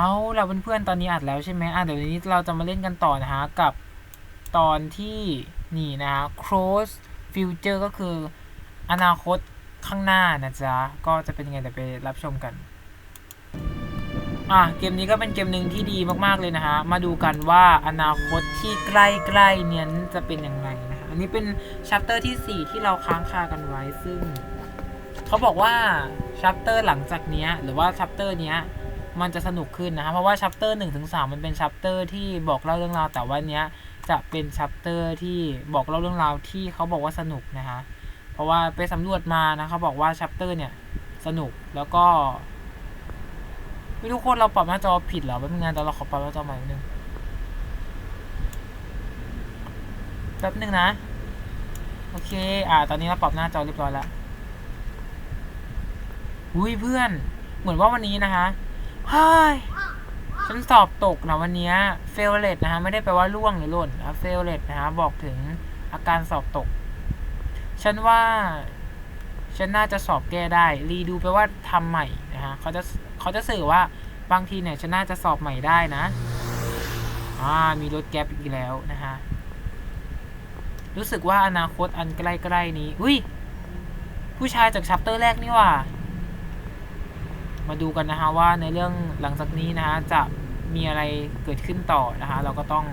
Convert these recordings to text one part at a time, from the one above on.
เอาล่ะเพื่อนๆตอนนี้อัดแล้วใช่ไหมอะเดี๋ยวนี้เราจะมาเล่นกันต่อนะฮะกับตอนที่นี่นะฮะ cross future ก็คืออนาคตข้างหน้านะจ๊ะ ก็จะเป็นยังไงเดี๋ยวไปรับชมกัน อะเกมนี้ก็เป็นเกมหนึ่งที่ดีมากๆเลยนะฮะ มาดูกันว่าอนาคตที่ใกล้ๆเนี้ยจะเป็นยังไงนะฮะอันนี้เป็นชัปเตอร์ที่ 4 ที่เราค้างคากันไว้ซึ่ง เขาบอกว่าชัปเตอร์หลังจากเนี้ยหรือว่าชัปเตอร์เนี้ย มันจะสนุกขึ้นนะเพราะว่าชัปเตอร์หนึ่งถึงสามมันเป็นชัปเตอร์ที่บอกเล่าเรื่องราวแต่ว่าเนี้ยจะเป็นชัปเตอร์ที่บอกเล่าเรื่องราวที่เขาบอกว่าสนุกนะฮะเพราะว่าไปสำรวจมานะเขาบอกว่าชัปเตอร์เนี่ยสนุกแล้วก็ไม่ทุกคนเราปรับหน้าจอผิดเหรอแป๊บนึงนะแต่เราขอปรับหน้าจอใหม่นึงแป๊บนึงนะ โอเค อ่า ตอนนี้เราปรับหน้าจอเรียบร้อยแล้วอุ้ยเพื่อน เหมือนว่าวันนี้นะคะ เฮ้ยฉันสอบตกนะวันนี้เฟลเลตนะฮะไม่ได้แปลว่าล่วงหรือหล่นนะเฟลเลตนะฮะบอกถึงอาการสอบตก ฉันว่า ฉันน่าจะสอบแก้ได้รีดูแปลว่าทำใหม่นะฮะเขาจะเขาจะสื่อว่าบางทีเนี่ยฉันน่าจะสอบใหม่ได้นะอ่ามีรถแก๊ปอีกแล้วนะฮะรู้สึกว่าอนาคตอันใกล้ๆนี้ อุ้ยผู้ชายจากชัปเตอร์แรกนี่ว่า มาดูกันนะฮะว่าในเรื่องหลังจากนี้นะฮะจะมีอะไรเกิดขึ้นต่อนะฮะเราก็ต้อง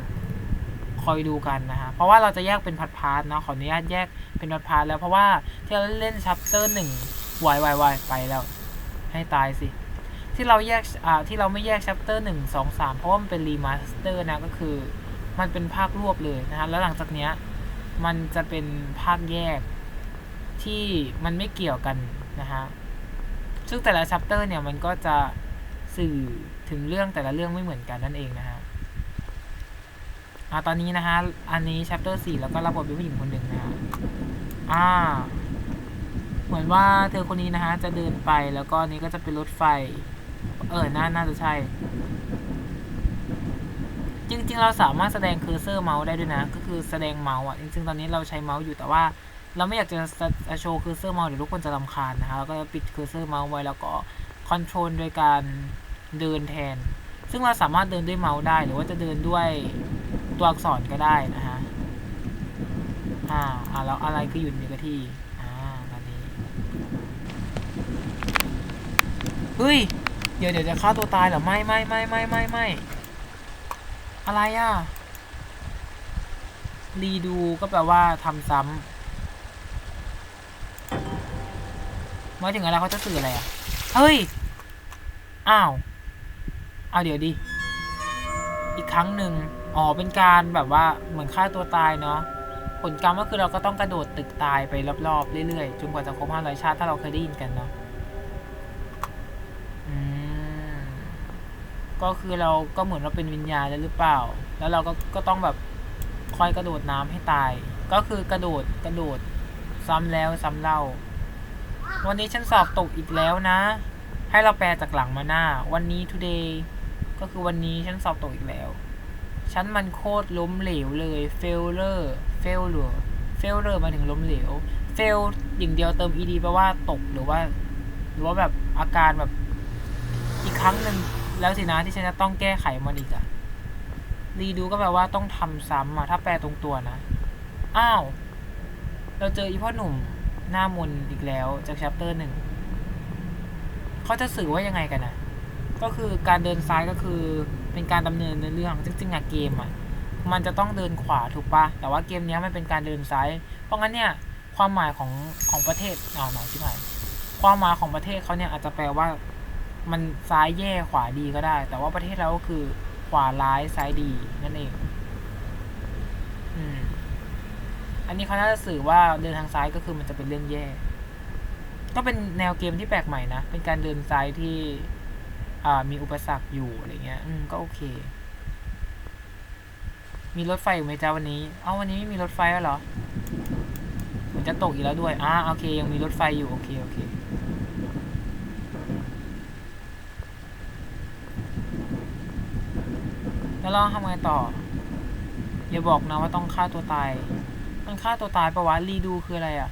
คอยดูกันนะฮะเพราะว่าเราจะแยกเป็นพาร์ทนะขออนุญาตแยกเป็นพาร์ทแล้วเพราะว่าที่เราเล่นชัปเตอร์หนึ่งวายวายวายไปแล้ว ให้ตายสิที่เราแยกอ่าที่เราไม่แยกชัปเตอร์หนึ่งสองสามเพราะว่ามันเป็นรีมาสเตอร์นะก็คือมันเป็นภาครวบเลยนะฮะแล้วหลังจากเนี้ยมันจะเป็นภาคแยกที่มันไม่เกี่ยวกันนะฮะ ซึ่งแต่ละชัปเตอร์เนี่ยมันก็จะสื่อถึงเรื่องแต่ละเรื่องไม่เหมือนกันนั่นเองนะฮะอ่าตอนนี้นะฮะ อันนี้ชัปเตอร์สี่แล้วก็รับบทเป็นผู้หญิงคนหนึ่งนะฮะอ่า เหมือนว่าเธอคนนี้นะฮะ จะเดินไปแล้วก็นี้ก็จะเป็นรถไฟ เออ น่า น่าจะใช่ จริง ๆ เราสามารถแสดงเคอร์เซอร์เมาส์ได้ด้วยนะ ก็คือแสดงเมาส์อะ จริง ๆ ตอนนี้เราใช้เมาส์อยู่แต่ว่า เราไม่อยากจะจะโชว์เคอร์เซอร์เมาส์เดี๋ยวทุกคนจะรำคาญนะคะเราก็ปิดเคอร์เซอร์เมาส์ไว้แล้วก็คอนโทรลโดยการเดินแทน ซึ่งเราสามารถเดินด้วยเมาส์ได้ หรือว่าจะเดินด้วยตัวอักษรก็ได้นะฮะอ่าอ่าแล้วอะไรก็อยู่ในกับที่อ่าตอนนี้เฮ้ยเดี๋ยวเดี๋ยวจะฆ่าตัวตายเหรอไม่ไม่ไม่ไม่ไม่ไม่อะไรอะรีดูก็แปลว่าทำซ้ำ มายถึงอะไรเขาจะสื่ออะไรอะเฮ้ย อ้าว เอาเดี๋ยวดิ อีกครั้งหนึ่งอ๋อ เป็นการแบบว่าเหมือนฆ่าตัวตายเนาะ ผลกรรมก็คือเราก็ต้องกระโดดตึกตายไปรอบๆเรื่อยๆ จนกว่าจะครบห้าร้อยชาติถ้าเราเคยได้ยินกันเนาะอืมก็คือเราก็เหมือนเราเป็นวิญญาณแล้วหรือเปล่า แล้วเราก็ก็ต้องแบบคอยกระโดดน้ำให้ตาย ก็คือกระโดดกระโดดซ้ำแล้วซ้ำเล่า วันนี้ฉันสอบตกอีกแล้วนะ ให้เราแปลจากหลังมาหน้า วันนี้ today ก็คือวันนี้ฉันสอบตกอีกแล้ว ฉันมันโคตรล้มเหลวเลย failure failure failure มาถึงล้มเหลว fail อย่างเดียวเติม ed แปลว่าตกหรือว่า หรือว่าแบบอาการแบบอีกครั้งหนึ่งแล้วสินะที่ฉันจะต้องแก้ไขมันอีกอะรีดูก็แปลว่าต้องทำซ้ำอะถ้าแปลตรงตัวนะ อ้าว เราเจออีพ่อหนุ่ม หน้ามนอีกแล้วจากชัปเตอร์หนึ่งเขาจะสื่อว่ายังไงกันนะก็คือการเดินซ้ายก็คือเป็นการดำเนินในเรื่องจริงๆอะเกมอะมันจะต้องเดินขวาถูกปะแต่ว่าเกมเนี้ยมันเป็นการเดินซ้าย เพราะงั้นเนี่ยความหมายของของประเทศเอาหน่อยที่ไหนความหมายของประเทศเขาเนี่ยอาจจะแปลว่ามันซ้ายแย่ขวาดีก็ได้ แต่ว่าประเทศเราก็คือขวาร้ายซ้ายดีนั่นเอง อืม อันนี้เขาน่าจะสื่อว่าเดินทางซ้ายก็คือมันจะเป็นเรื่องแย่ ก็เป็นแนวเกมที่แปลกใหม่นะ เป็นการเดินซ้ายที่อ่ามีอุปสรรคอยู่อะไรเงี้ย อืมก็โอเค มีรถไฟอยู่ไหมจ้าวันนี้ เอาวันนี้ไม่มีรถไฟแล้วเหรอมือนจะตกอีกแล้วด้วย อ่าโอเค ยังมีรถไฟอยู่ โอเค โอเค แล้วเราทำไงต่อ อย่าบอกนะว่าต้องฆ่าตัวตาย มันฆ่าตัวตายปะวะรีดูคืออะไรอะ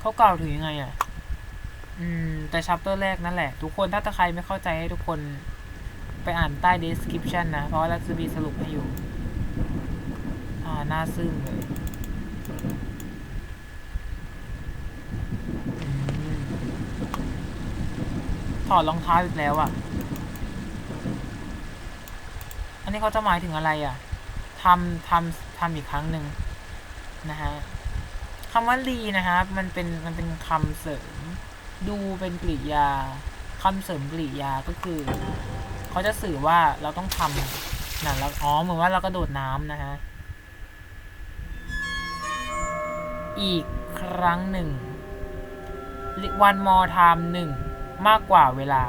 เขากล่าวถึงยังไงอะ อืม แต่ชัปเตอร์แรกนั่นแหละ ทุกคนถ้าใครไม่เข้าใจให้ทุกคนไปอ่านใต้ description นะ เพราะว่าเราจะมีสรุปให้อยู่ อ่าหน้าซึ้งเลยถอดรองเท้าอีกแล้วอะ อันนี้เขาจะหมายถึงอะไรอะทำทำ ทำอีกครั้งหนึ่งนะฮะคำว่ารีนะครับมันเป็นมันเป็นคำเสริม ดูเป็นกริยาคำเสริมกริยาก็คือเขาจะสื่อว่าเราต้องทำนั่นแล้วอ๋อเหมือนว่าเรากระโดดน้ำนะฮะอีกครั้งหนึ่ง one more time หนึ่งมากกว่าเวลา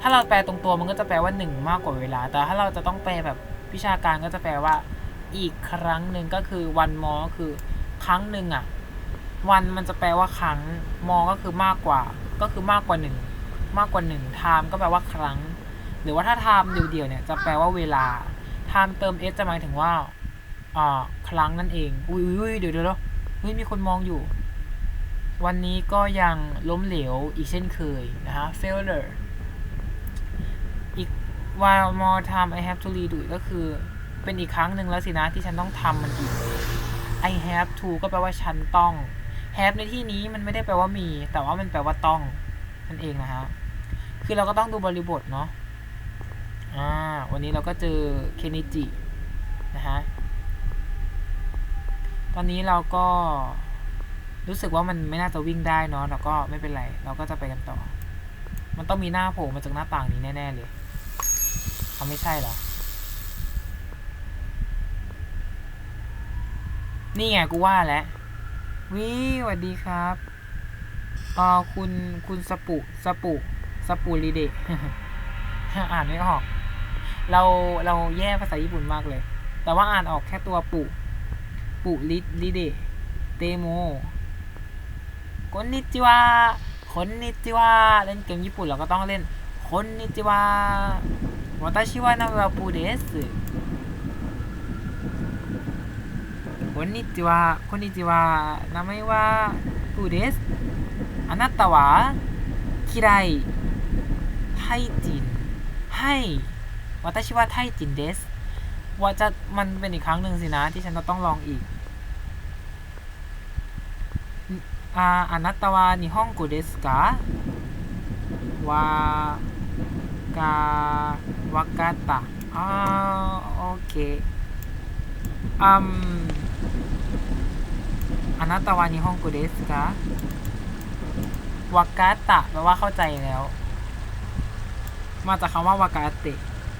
ถ้าเราแปลตรงตัวมันก็จะแปลว่าหนึ่งมากกว่าเวลา แต่ถ้าเราจะต้องแปลแบบวิชาการก็จะแปลว่า อีกครั้งหนึ่งก็คือ one more ก็คือ ครั้งหนึ่งอะวันมันจะแปลว่าครั้ง more ก็คือมากกว่า ก็คือมากกว่าหนึ่งมากกว่าหนึ่ง time ก็แปลว่าครั้ง หรือว่าถ้า time เดียวๆเนี่ยจะแปลว่าเวลา time เติม s จะหมายถึงว่าอ่าครั้งนั่นเองอุ้ยอุ้ยเดี๋ยวเดี๋ยวเฮ้ยมีคนมองอยู่ วันนี้ก็ยังล้มเหลวอีกเช่นเคยนะฮะ failure อีก one more time I have to redo ก็คือ เป็นอีกครั้งหนึ่งแล้วสินะที่ฉันต้องทำมันอีก I have to ก็แปลว่าฉันต้อง have ในที่นี้มันไม่ได้แปลว่ามี แต่ว่ามันแปลว่าต้องนั่นเองนะฮะ คือเราก็ต้องดูบริบทเนาะ อ่า วันนี้เราก็เจอเคนิจินะฮะ ตอนนี้เราก็รู้สึกว่ามันไม่น่าจะวิ่งได้เนาะแต่ก็ไม่เป็นไร เราก็จะไปกันต่อ มันต้องมีหน้าโผล่มาจากหน้าต่างนี้แน่ ๆ เลย เขาไม่ใช่เหรอ นี่ไงกูว่าแล้ววิสวัสดีครับอ่าคุณคุณสปุสปุสปุริเดะอ่านไม่ออก เราเราแย่ภาษาญี่ปุ่นมากเลย แต่ว่าอ่านออกแค่ตัวปุปุริริเดะเตโมคอนนิจิวะคอนนิจิวะเล่นเกมญี่ปุ่นเราก็ต้องเล่นคอนนิจิวะวาตาชิวะนาวะปุเดส こんにちは、こんにちは。名前はプーです。あなたは嫌い。タイ人。はい。私はタイ人です。ว่าจะมันเป็นอีกครั้งหนึ่งสินะ ที่ฉันจะต้องลองอีกอ่าあなたは日本語ですかわかわかったอ่าโอเคอืม านาตาวานิฮงกุเดสกะวากาตะแปลว่าเข้าใจแล้ว มาจากคำว่าวากาเตะ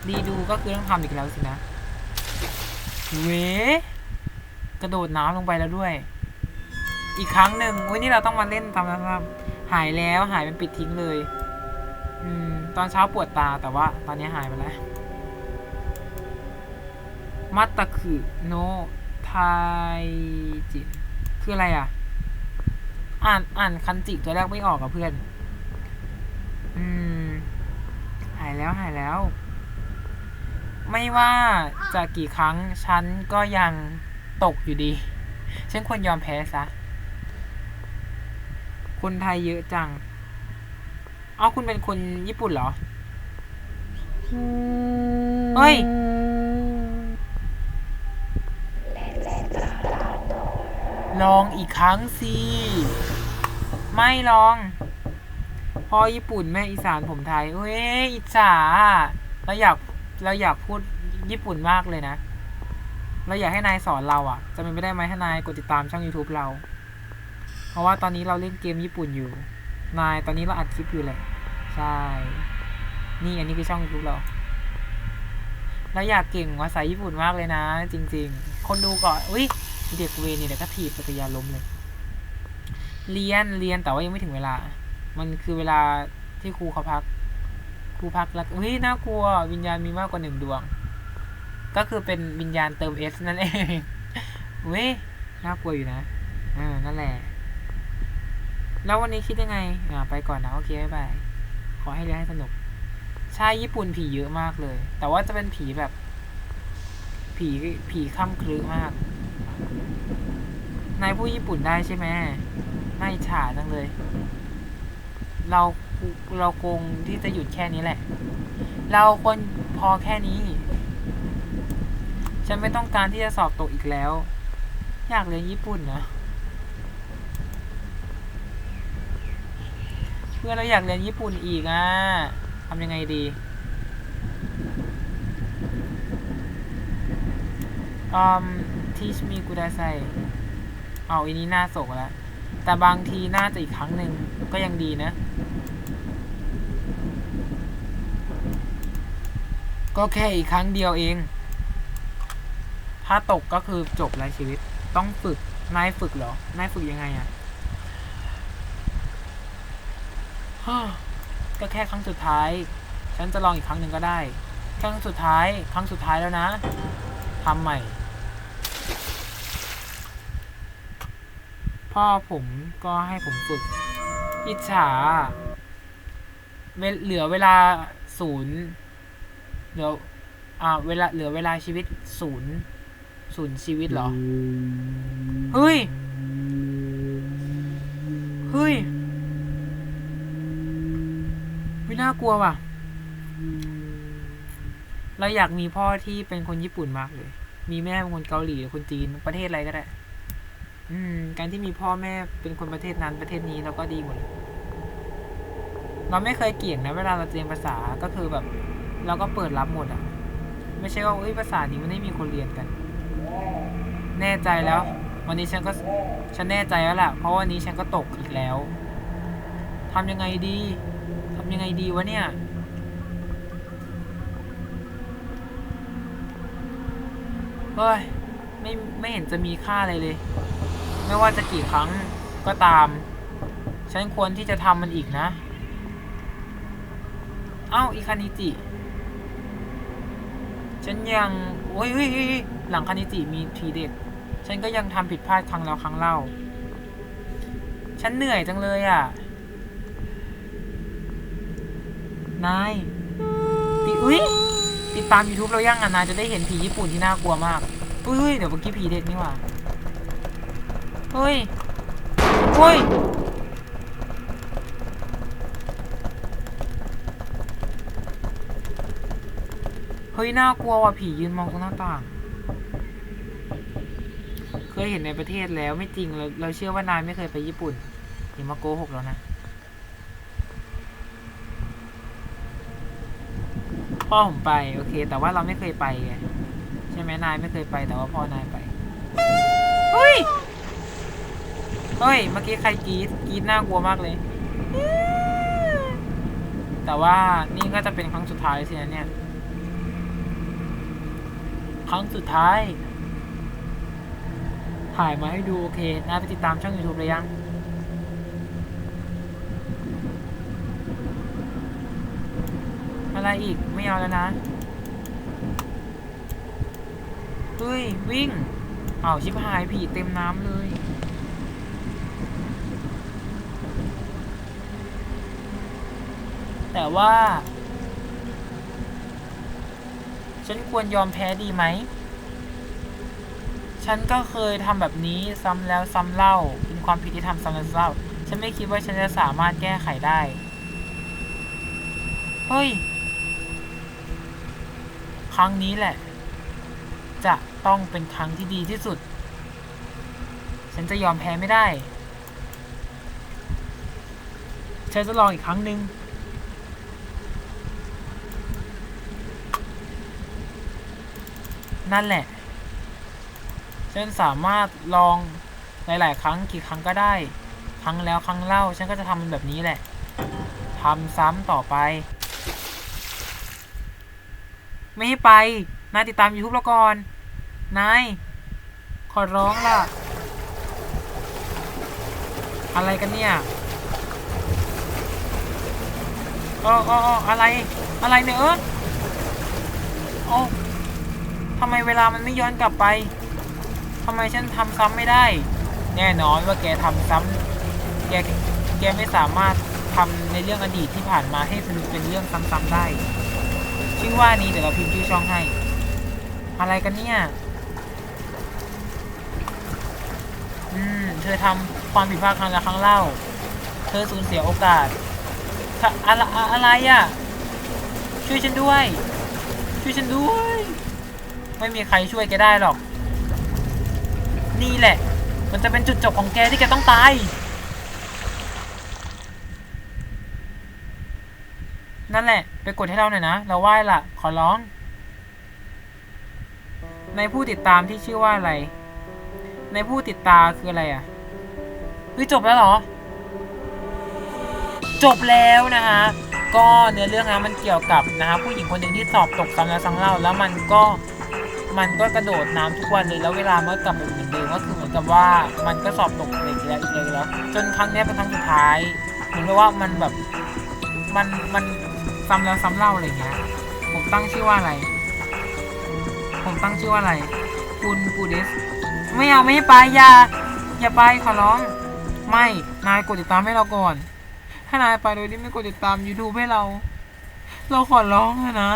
ดีดูก็คือต้องทำอีกแล้วสินะ เว กระโดดน้ำลงไปแล้วด้วย อีกครั้งหนึ่งอุ้ยนี่เราต้องมาเล่นตามนะครับหายแล้วหายเป็นปิดทิ้งเลย อืม ตอนเช้าปวดตาแต่ว่า ตอนนี้หายไปแล้วมัตตะคือโนไทจิ คืออะไรอะ อ่านอ่านคันจิตัวแรกไม่ออกกับเพื่อน อืม หายแล้วหายแล้ว ไม่ว่าจะกี่ครั้งฉันก็ยังตกอยู่ดี ฉันควรยอมแพ้ซะ คนไทยเยอะจัง เอาคุณเป็นคนญี่ปุ่นเหรอ เฮ้ย ลองอีกครั้งสิ ไม่ลอง พ่อญี่ปุ่นแม่อีสานผมไทยเฮ้ยอิจฉาเราอยากเราอยากพูดญี่ปุ่นมากเลยนะ เราอยากให้นายสอนเราอะ จะเป็นไปได้ไหมถ้านายกดติดตามช่อง YouTube เรา เพราะว่าตอนนี้เราเล่นเกมญี่ปุ่นอยู่ นายตอนนี้เราอัดคลิปอยู่แหละใช่ นี่อันนี้คือช่อง YouTube เราเราอยากเก่งภาษาญี่ปุ่นมากเลยนะ จริง ๆ คนดูก่อนอุ้ย เด็กเวรนี่เดี๋ยก็ถีบจักรยานล้มเลย เรียนเรียนแต่ว่ายังไม่ถึงเวลา มันคือเวลาที่ครูเขาพัก ครูพักแล้วเฮ้ยน่ากลัว วิญญาณมีมากกว่าหนึ่งดวง ก็คือเป็นวิญญาณเติม S นั่นเองเว้ยน่ากลัวอยู่นะอ่านั่นแหละ แล้ววันนี้คิดยังไง อ่า ไปก่อนนะ โอเคบายบาย ขอให้เรียนให้สนุก ใช่ญี่ปุ่นผีเยอะมากเลย แต่ว่าจะเป็นผีแบบ ผีผีค่ำคลึมาก นายพูดญี่ปุ่นได้ใช่ไหมน่าอิจฉาจังเลย เราเราคงที่จะหยุดแค่นี้แหละ เราควรพอแค่นี้ ฉันไม่ต้องการที่จะสอบตกอีกแล้ว อยากเรียนญี่ปุ่นนะเพื่อนเราอยากเรียนญี่ปุ่นอีกอะทำยังไงดีอืม teach me กูได้ใส่เอาอันนี้น่าโศกแล้ว แต่บางทีน่าจะอีกครั้งหนึ่งก็ยังดีนะ ก็แค่อีกครั้งเดียวเอง ถ้าตกก็คือจบแล้วชีวิต ต้องฝึก นายฝึกเหรอ นายฝึกยังไงอะฮ่าก็แค่ครั้งสุดท้าย ฉันจะลองอีกครั้งหนึ่งก็ได้ ครั้งสุดท้าย ครั้งสุดท้ายแล้วนะทำใหม่ พ่อผมก็ให้ผมฝึก อิจฉาเวเหลือเวลาศูนย์เหลืออ่าเวลาเหลือเวลาชีวิตศูนย์ศูนย์ชีวิตเหรอ เฮ้ย เฮ้ยวิน่ากลัวว่ะ เราอยากมีพ่อที่เป็นคนญี่ปุ่นมากเลย มีแม่เป็นคนเกาหลีหรือคนจีนประเทศอะไรก็ได้ อืม การที่มีพ่อแม่เป็นคนประเทศนั้นประเทศนี้เราก็ดีหมดเลยเราไม่เคยเกี่ยงนะ เวลาเราเรียนภาษาก็คือแบบ เราก็เปิดรับหมดอะ ไม่ใช่ว่าเอ้ยภาษานี้มันไม่มีคนเรียนกัน แน่ใจแล้ว วันนี้ฉันก็ฉันแน่ใจแล้วล่ะ เพราะวันนี้ฉันก็ตกอีกแล้วทำยังไงดีทำยังไงดีวะเนี่ยเฮ้ยไม่ไม่เห็นจะมีค่าอะไรเลย ไม่ว่าจะกี่ครั้งก็ตาม ฉันควรที่จะทำมันอีกนะ เอ้า อีคานิจิ ฉันยังโอ้ยเฮ้ยเฮ้ยหลังคานิจิมีทีเด็ด ฉันก็ยังทำผิดพลาดครั้งแล้วครั้งเล่า ฉันเหนื่อยจังเลยอะ นายติอุ้ยติดตาม YouTube เรายังอะนายจะได้เห็นผีญี่ปุ่นที่น่ากลัวมากอุ้ยเดี๋ยวเมื่อกี้ผีเด็ดนี่หว่า เฮ้ยเฮ้ยเฮ้ยน่ากลัวว่ะผียืนมองตรงหน้าต่าง เคยเห็นในประเทศแล้วไม่จริงเราเราเชื่อว่านายไม่เคยไปญี่ปุ่นอย่ามาโกหกแล้วนะพ่อผมไปโอเค แต่ว่าเราไม่เคยไปไงใช่ไหมนายไม่เคยไปแต่ว่าพ่อนายไปเฮ้ย เฮ้ย เมื่อกี้ใครกรีดกรีดน่ากลัวมากเลย แต่ว่านี่ก็จะเป็นครั้งสุดท้ายสินะเนี่ย ครั้งสุดท้าย ถ่ายมาให้ดูโอเคนาไปติดตามช่อง YouTube เลยยังอะไรอีกไม่เอาแล้วนะ เฮ้ย วิ่ง เอาชิบหายผีเต็มน้ำเลย แต่ว่า ฉันควรยอมแพ้ดีไหม ฉันก็เคยทำแบบนี้ซ้ำแล้วซ้ำเล่า เป็นความผิดที่ทำซ้ำแล้วซ้ำเล่า ฉันไม่คิดว่าฉันจะสามารถแก้ไขได้ เฮ้ย ครั้งนี้แหละ จะต้องเป็นครั้งที่ดีที่สุด ฉันจะยอมแพ้ไม่ได้ฉันจะลองอีกครั้งหนึ่ง นั่นแหละ ฉันสามารถลองหลาย ๆ ครั้งกี่ครั้งก็ได้ ครั้งแล้วครั้งเล่า ฉันก็จะทำมันแบบนี้แหละทำซ้ำต่อไป ไม่ให้ไป นายติดตาม YouTube แล้วก่อน นาย ขอร้องล่ะ อะไรกันเนี่ยออเออเออะไร อะไรเนออโอ้ ทำไมเวลามันไม่ย้อนกลับไปทำไมฉันทำซ้ำไม่ได้ แน่นอนว่าแกทำซ้ำแกแกไม่สามารถทำในเรื่องอดีตที่ผ่านมาให้มันเป็นเรื่องซ้ำๆได้ ชื่อว่านี้เดี๋ยวเราพิมพ์ชื่อช่องให้ อะไรกันเนี่ย อืม เธอทำความผิดพลาดครั้งละครั้งเล่า เธอสูญเสียโอกาสอะไรอะไรอะช่วยฉันด้วย ช่วยฉันด้วย ไม่มีใครช่วยแกได้หรอก นี่แหละ มันจะเป็นจุดจบของแกที่แกต้องตาย นั่นแหละ ไปกดให้เราหน่อยนะ เราไหว้ละขอร้อง ในผู้ติดตามที่ชื่อว่าอะไร ในผู้ติดตาคืออะไรอะเฮ้ยจบแล้วเหรอ จบแล้วนะฮะก็เนื้อเรื่องนะมันเกี่ยวกับนะฮะผู้หญิงคนหนึ่งที่สอบตกซ้ำแล้วซ้ำเล่าแล้วมันก็ มันก็กระโดดน้ำทุกวันเลยแล้วเวลาเมื่อกลับมาเหมือนเดิมก็คือเหมือนกับว่ามันก็สอบตกอีกแล้วอีกแล้วอีกแล้ว จนครั้งนี้เป็นครั้งสุดท้ายเหมือนกับว่ามันแบบมันมันซ้ำแล้วซ้ำเล่าอะไรเงี้ยผมตั้งชื่อว่าอะไร ผมตั้งชื่อว่าอะไรคุณปูเดสไม่เอาไม่ให้ไปอย่าอย่าไปขอร้อง ไม่นายกดติดตามให้เราก่อนถ้านายไปโดยที่ไม่กดติดตาม YouTube ให้เรา เราขอร้องอะนะ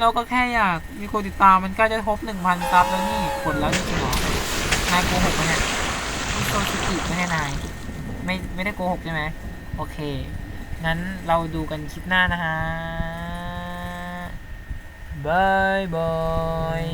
เราก็แค่อยากมีคนติดตามมันใก็จะครบหนึ่งพันซับแล้วนี่ผลแล้วจริงหรอนายโกหกไหมเนี่ยนี่โซชิกิไม่ใช่นาย ไม่ไม่ได้โกหกใช่ไหมโอเค งั้นเราดูกันคลิปหน้านะฮะบายบาย